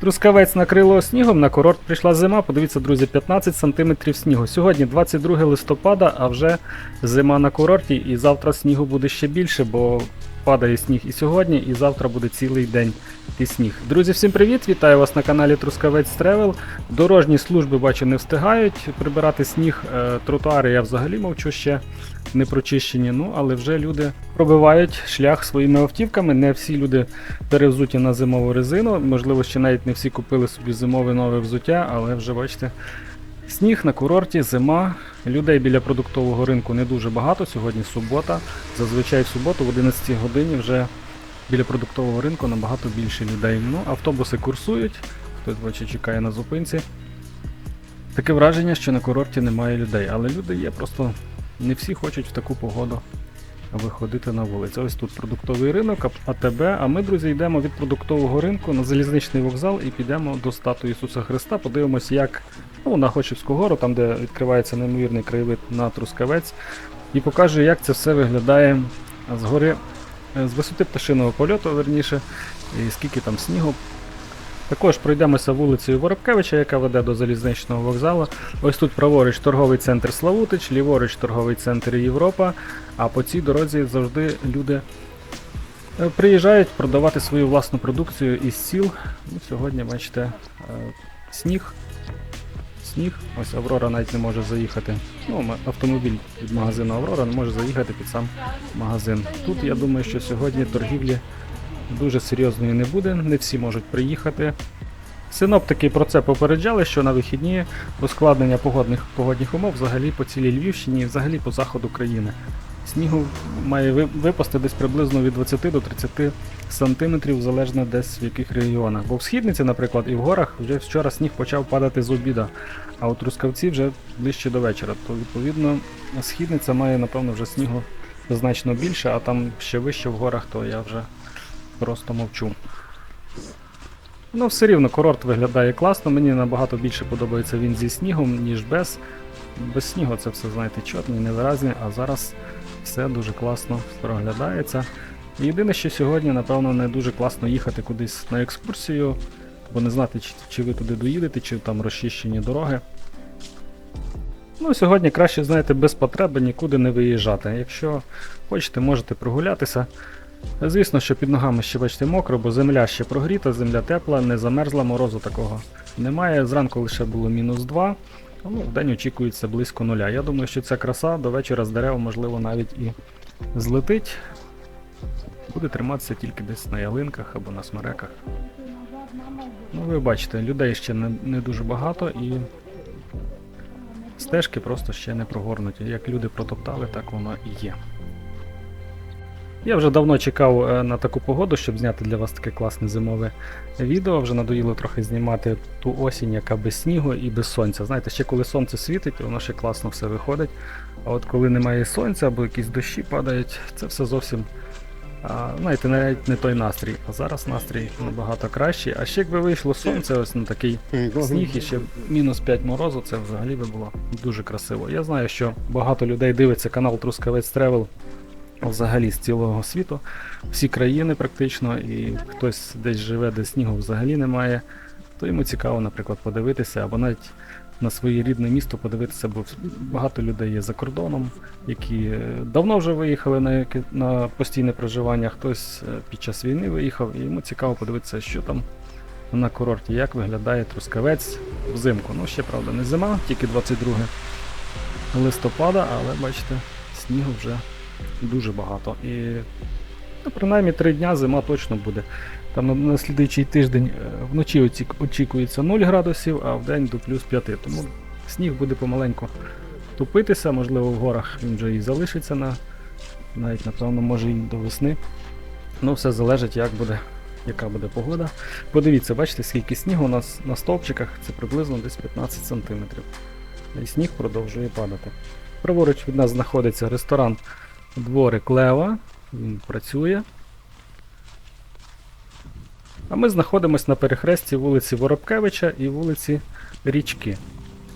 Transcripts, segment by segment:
Трускавець накрило снігом, на курорт прийшла зима. Подивіться, друзі, 15 см снігу. Сьогодні 22 листопада, а вже зима на курорті, і завтра снігу буде ще більше, бо падає сніг і сьогодні, і завтра буде цілий день і сніг. Друзі, всім привіт! Вітаю вас на каналі Трускавець Тревел. Дорожні служби, бачу, не встигають прибирати сніг. Е, Тротуари я взагалі мовчу ще не прочищені. Ну, але вже люди пробивають шлях своїми автівками. Не всі люди перевзуті на зимову резину. Можливо, ще навіть не всі купили собі зимове нове взуття, але вже бачите. Сніг на курорті, зима. Людей біля продуктового ринку не дуже багато. Сьогодні субота. Зазвичай в суботу в 11 годині вже біля продуктового ринку набагато більше людей. Ну, автобуси курсують, хтось бачить, чекає на зупинці. Таке враження, що на курорті немає людей, але люди є, просто не всі хочуть в таку погоду виходити на вулицю. Ось тут продуктовий ринок, АТБ. А ми, друзі, йдемо від продуктового ринку на залізничний вокзал і підемо до статуї Ісуса Христа. Подивимось, як ну, на Хочівську гору, там де відкривається неймовірний краєвид на Трускавець, і покажу, як це все виглядає згори, е, з висоти пташиного польоту, верніше, і скільки там снігу. Також пройдемося вулицею Воробкевича, яка веде до залізничного вокзалу. Ось тут праворуч торговий центр Славутич, ліворуч торговий центр Європа. А по цій дорозі завжди люди е, приїжджають продавати свою власну продукцію із сіл. Ну, сьогодні, бачите, е, сніг. Сніг. Ось Аврора навіть не може заїхати. Ну, автомобіль від магазину Аврора не може заїхати під сам магазин. Тут я думаю, що сьогодні торгівлі дуже серйозної не буде, не всі можуть приїхати. Синоптики про це попереджали, що на вихідні ускладнення погодних, погодних умов взагалі по цілій Львівщині і взагалі по заходу країни. Снігу має випасти десь приблизно від 20 до 30 сантиметрів, залежно десь в яких регіонах. Бо в східниці, наприклад, і в горах вже вчора сніг почав падати з обіда, а у Трускавці вже ближче до вечора. То відповідно східниця має, напевно, вже снігу значно більше, а там ще вище в горах, то я вже просто мовчу. Ну, все рівно курорт виглядає класно. Мені набагато більше подобається він зі снігом, ніж без. Без снігу це все, знаєте, чотні, невиразні, а зараз все дуже класно проглядається. Єдине, що сьогодні, напевно, не дуже класно їхати кудись на екскурсію, бо не знати, чи, чи ви туди доїдете, чи там розчищені дороги. Ну, сьогодні краще, знаєте, без потреби нікуди не виїжджати. Якщо хочете, можете прогулятися. Звісно, що під ногами ще бачите мокро, бо земля ще прогріта, земля тепла, не замерзла, морозу такого немає. Зранку лише було мінус 2, ну, в день очікується близько нуля. Я думаю, що ця краса до вечора з дерев, можливо, навіть і злетить. Буде триматися тільки десь на ялинках або на смереках. Ну, ви бачите, людей ще не, не дуже багато і стежки просто ще не прогорнуті. Як люди протоптали, так воно і є. Я вже давно чекав е, на таку погоду, щоб зняти для вас таке класне зимове відео. Вже надоїло трохи знімати ту осінь, яка без снігу і без сонця. Знаєте, ще коли сонце світить, воно ще класно все виходить. А от коли немає сонця або якісь дощі падають, це все зовсім. Знаєте, навіть не той настрій. А зараз настрій набагато кращий. А ще якби вийшло сонце, ось на такий сніг і ще мінус 5 морозу, це взагалі би було дуже красиво. Я знаю, що багато людей дивиться канал Трускавець Тревел взагалі з цілого світу, всі країни практично, і хтось десь живе, де снігу взагалі немає, то йому цікаво, наприклад, подивитися, або навіть на своє рідне місто подивитися, бо багато людей є за кордоном, які е, давно вже виїхали на, на постійне проживання, хтось е, під час війни виїхав, і йому цікаво подивитися, що там на курорті, як виглядає Трускавець взимку. Ну, ще правда, не зима, тільки 22 листопада, але бачите, снігу вже дуже багато. І ну, принаймні три дня зима точно буде. Там на, на слідуючий тиждень е, вночі очікується 0 градусів, а в день до плюс 5. Тому сніг буде помаленьку тупитися, можливо, в горах він вже і залишиться на навіть, напевно, може і до весни. Ну, все залежить, як буде, яка буде погода. Подивіться, бачите, скільки снігу у нас на стовпчиках, це приблизно десь 15 см. І сніг продовжує падати. Праворуч від нас знаходиться ресторан Дворик Лева. Він працює. А ми знаходимося на перехресті вулиці Воробкевича і вулиці Річки.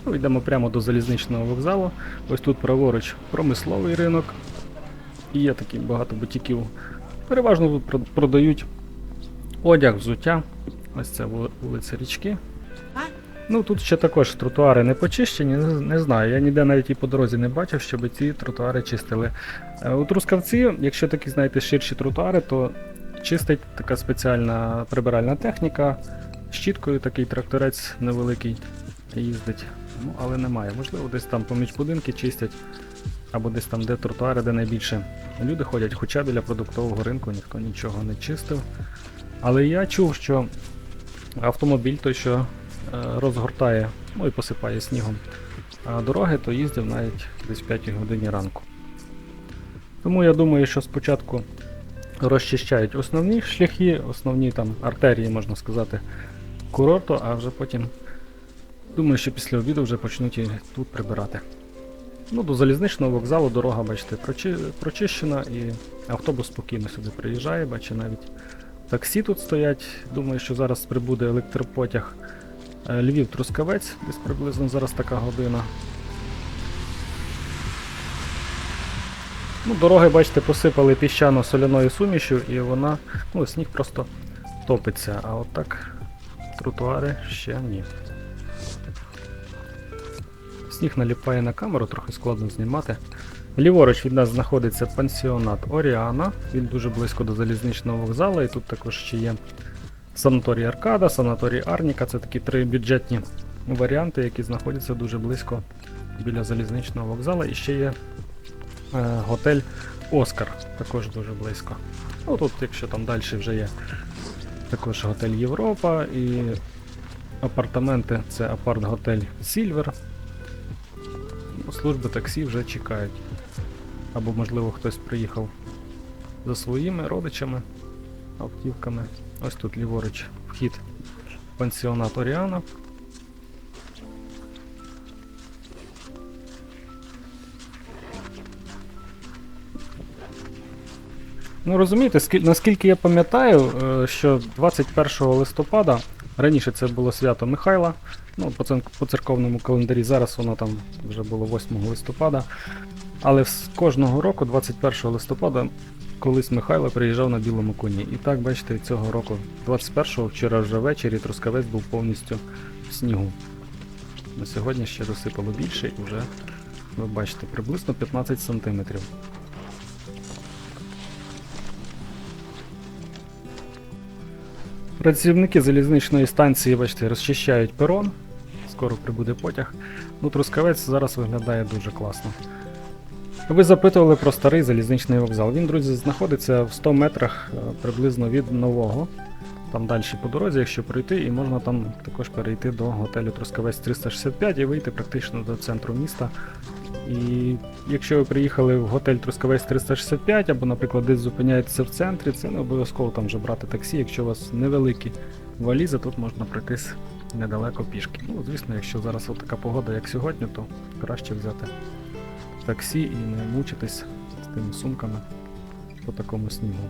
Ну, йдемо прямо до залізничного вокзалу. Ось тут праворуч промисловий ринок. І є такі багато бутіків. Переважно продають одяг, взуття. Ось це вулиця річки. Ну тут ще також тротуари не почищені, не, не знаю. Я ніде навіть і по дорозі не бачив, щоб ці тротуари чистили. Е, У Трускавці, якщо такі, знаєте, ширші тротуари, то чистить така спеціальна прибиральна техніка. Щіткою такий тракторець невеликий їздить. Ну, але немає. Можливо, десь там поміж будинки чистять, або десь там, де тротуари, де найбільше люди ходять, хоча біля продуктового ринку ніхто нічого не чистив. Але я чув, що автомобіль той, що розгортає, ну і посипає снігом дороги, то їздив навіть десь в 5 годині ранку. Тому я думаю, що спочатку розчищають основні шляхи, основні там артерії, можна сказати, курорту, а вже потім думаю, що після обіду вже почнуть і тут прибирати. Ну, до залізничного вокзалу дорога, бачите, прочи- прочищена і автобус спокійно сюди приїжджає, бачите, навіть таксі тут стоять. Думаю, що зараз прибуде електропотяг е, Львів-Трускавець, десь приблизно зараз така година. Ну, дороги, бачите, посипали піщано-соляною сумішю, і вона, ну, сніг просто топиться, а отак тротуари ще ні. Сніг наліпає на камеру, трохи складно знімати. Ліворуч від нас знаходиться пансіонат Оріана. Він дуже близько до залізничного вокзалу, і тут також ще є санаторій Аркада, санаторій Арніка. Це такі три бюджетні варіанти, які знаходяться дуже близько біля залізничного вокзалу. І ще є е, готель Оскар, також дуже близько. Ну тут, якщо там далі вже є також готель Європа і апартаменти це апарт-готель Сільвер. Ну, Служби таксі вже чекають. Або, можливо, хтось приїхав за своїми родичами, автівками. Ось тут ліворуч вхід в пансіонат Оріана. Ну розумієте, наскільки я пам'ятаю, е, що 21 листопада, раніше це було свято Михайла, ну, по, церковному календарі, зараз воно там вже було 8 листопада. Але з кожного року, 21 листопада, колись Михайло приїжджав на білому коні. І так, бачите, цього року, 21-го, вчора вже ввечері, Трускавець був повністю в снігу. На сьогодні ще досипало більше і вже, ви бачите, приблизно 15 сантиметрів. Працівники залізничної станції, бачите, розчищають перон. Скоро прибуде потяг. Ну, Трускавець зараз виглядає дуже класно. Ви запитували про старий залізничний вокзал. Він, друзі, знаходиться в 100 метрах е, приблизно від нового. Там далі по дорозі, якщо пройти, і можна там також перейти до готелю Трускавець 365 і вийти практично до центру міста. І якщо ви приїхали в готель Трускавець 365, або, наприклад, десь зупиняєтеся в центрі, це не обов'язково там вже брати таксі. Якщо у вас невеликі валізи, тут можна пройтись недалеко пішки. Ну, звісно, якщо зараз така погода, як сьогодні, то краще взяти таксі і не мучитись з тими сумками по такому снігу.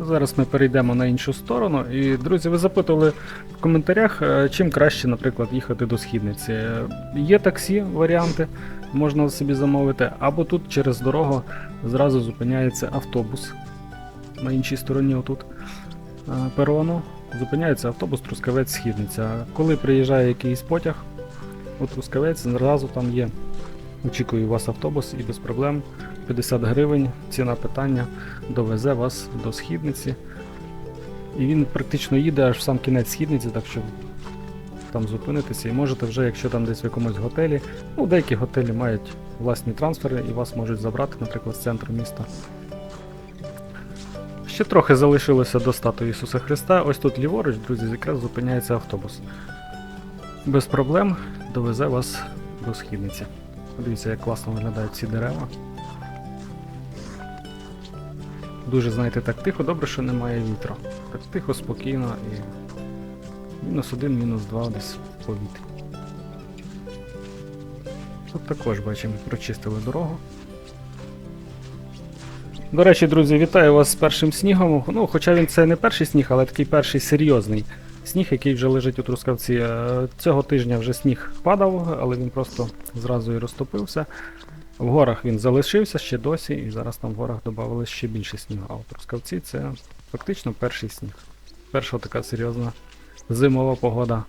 Зараз ми перейдемо на іншу сторону. І, друзі, ви запитували в коментарях, е, чим краще, наприклад, їхати до східниці. Є таксі варіанти, можна собі замовити, або тут через дорогу зразу зупиняється автобус на іншій стороні отут е, перону. Зупиняється автобус Трускавець Східниця. Коли приїжджає якийсь потяг у Трускавець, зразу там є. Очікує вас автобус і без проблем 50 гривень, ціна питання, довезе вас до східниці. І він практично їде аж в сам кінець східниці, так що там зупинитися і можете вже, якщо там десь в якомусь готелі, ну деякі готелі мають власні трансфери і вас можуть забрати, наприклад, з центру міста. Ще трохи залишилося до статуї Ісуса Христа. Ось тут ліворуч, друзі, якраз зупиняється автобус. Без проблем довезе вас до східниці. Дивіться, як класно виглядають ці дерева. Дуже, знаєте, так тихо, добре, що немає вітру. Так тихо, спокійно і мінус один, мінус два десь в повітрі. Тут також бачимо, прочистили дорогу. До речі, друзі, вітаю вас з першим снігом. Ну, хоча він це не перший сніг, але такий перший серйозний сніг, який вже лежить у Трускавці. Е, Цього тижня вже сніг падав, але він просто зразу і розтопився. В горах він залишився ще досі, і зараз там в горах додали ще більше снігу. А у Трускавці це фактично перший сніг. Перша така серйозна зимова погода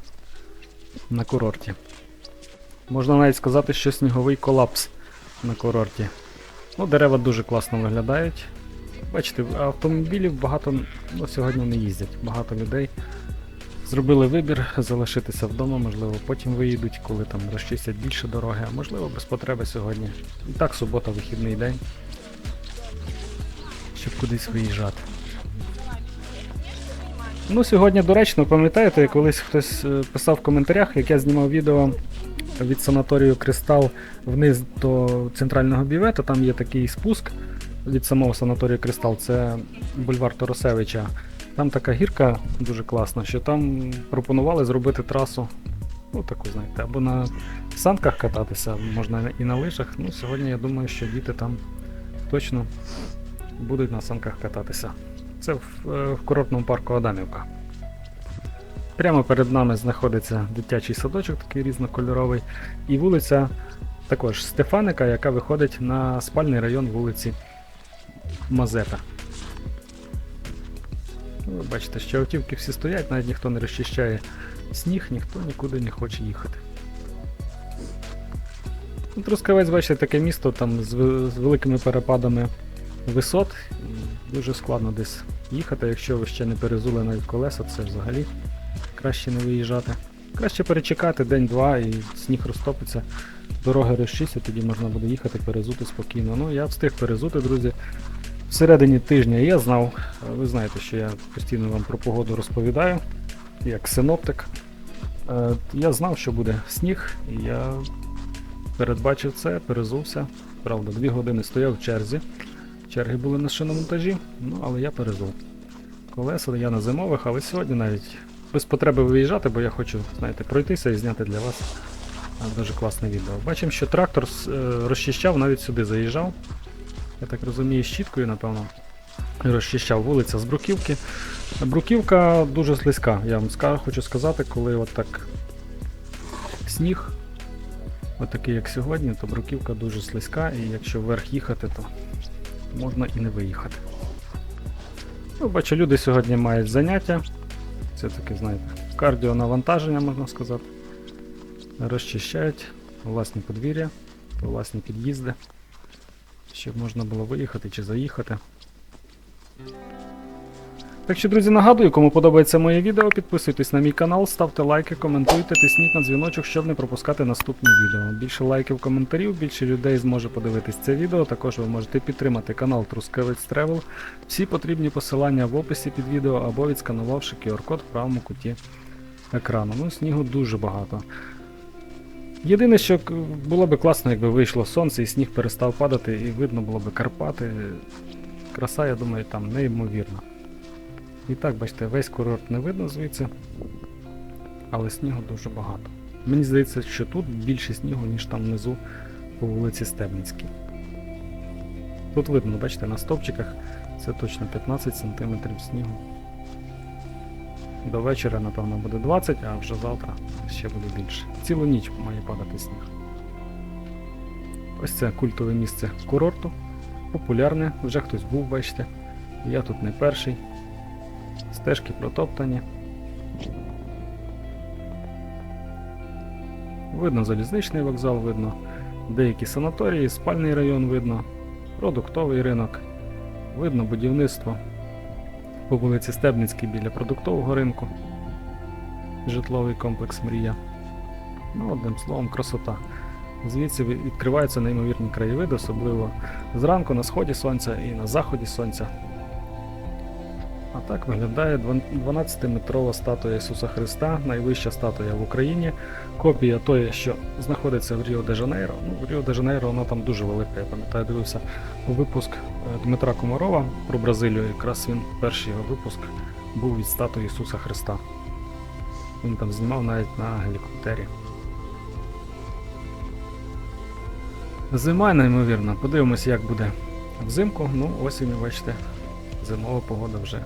на курорті. Можна навіть сказати, що сніговий колапс на курорті. Ну, дерева дуже класно виглядають. Бачите, автомобілів багато ну, сьогодні не їздять. Багато людей зробили вибір залишитися вдома, можливо, потім виїдуть, коли там розчистять більше дороги, а можливо без потреби сьогодні. І так, субота, вихідний день. Щоб кудись виїжджати. Ну, сьогодні доречно, пам'ятаєте, колись хтось е, писав в коментарях, як я знімав відео від санаторію Кристал вниз до центрального бівета, там є такий спуск від самого санаторію Кристал, це бульвар Торосевича. Там така гірка дуже класна, що там пропонували зробити трасу, ну таку, знаєте, або на санках кататися, можна і на лижах. Ну, сьогодні я думаю, що діти там точно будуть на санках кататися. Це в, е, в курортному парку Адамівка. Прямо перед нами знаходиться дитячий садочок, такий різнокольоровий, і вулиця також Стефаника, яка виходить на спальний район вулиці Мазепа. Ну, Ви бачите, що автівки всі стоять, навіть ніхто не розчищає сніг, ніхто нікуди не хоче їхати. Ну, Трускавець, бачите, таке місто там з великими перепадами висот. І дуже складно десь їхати, якщо ви ще не перезули навіть колеса, це взагалі краще не виїжджати. Краще перечекати день-два і сніг розтопиться, дороги розчистять, тоді можна буде їхати, перезути спокійно. Ну, я встиг перезути, друзі. Всередині тижня я знав, е, ви знаєте, що я постійно вам про погоду розповідаю, як синоптик. Е, Я знав, що буде сніг, і я передбачив це, перезувся. Правда, дві години стояв в черзі. Черги були на шиномонтажі, ну але я перезув. Колеса я на зимових, але сьогодні навіть без потреби виїжджати, бо я хочу, знаєте, пройтися і зняти для вас е, дуже класне відео. Бачимо, що трактор розчищав, навіть сюди заїжджав. Я так розумію, щіткою, напевно, розчищав вулиця з бруківки. Бруківка дуже слизька, я вам хочу сказати, коли от так сніг, такий як сьогодні, то бруківка дуже слизька, і якщо вверх їхати, то можна і не виїхати. Ну, бачу, люди сьогодні мають заняття. Це таке, знаєте, кардіонавантаження, можна сказати. Розчищають власні подвір'я, власні під'їзди, щоб можна було виїхати чи заїхати. Так що, друзі, нагадую, кому подобається моє відео, підписуйтесь на мій канал, ставте лайки, коментуйте, тисніть на дзвіночок, щоб не пропускати наступні відео. Більше лайків, коментарів, більше людей зможе подивитись це відео. Також ви можете підтримати канал Трускавець Travel. Всі потрібні посилання в описі під відео або відсканувавши QR-код в правому куті екрану. Ну, снігу дуже багато. Єдине, що було б класно, якби вийшло сонце і сніг перестав падати, і видно було б Карпати. Краса, я думаю, там неймовірна. І так, бачите, весь курорт не видно звідси, але снігу дуже багато. Мені здається, що тут більше снігу, ніж там внизу по вулиці Стебницькій. Тут видно, бачите, на стовпчиках це точно 15 см снігу. До вечора, напевно, буде 20, а вже завтра ще буде більше. Цілу ніч має падати сніг. Ось це культове місце курорту. Популярне, вже хтось був, бачите. Я тут не перший. Стежки протоптані. Видно залізничний вокзал, видно деякі санаторії, спальний район видно, продуктовий ринок, видно будівництво по вулиці Стебницькій біля продуктового ринку, житловий комплекс Мрія. Ну, одним словом, красота. Звідси відкриваються неймовірні краєвиди, особливо зранку на сході сонця і на заході сонця. А так виглядає 12-метрова статуя Ісуса Христа, найвища статуя в Україні. Копія тої, що знаходиться в Ріо де Жанейро. Ну, в Ріо де Жанейро вона там дуже велика. Я пам'ятаю, дивився випуск е, Дмитра Комарова про Бразилію. Якраз він перший його випуск був від статуї Ісуса Христа. Він там знімав навіть на гелікоптері. Зима неймовірна. Подивимося, як буде взимку. Ну, осінь, бачите, зимова погода вже,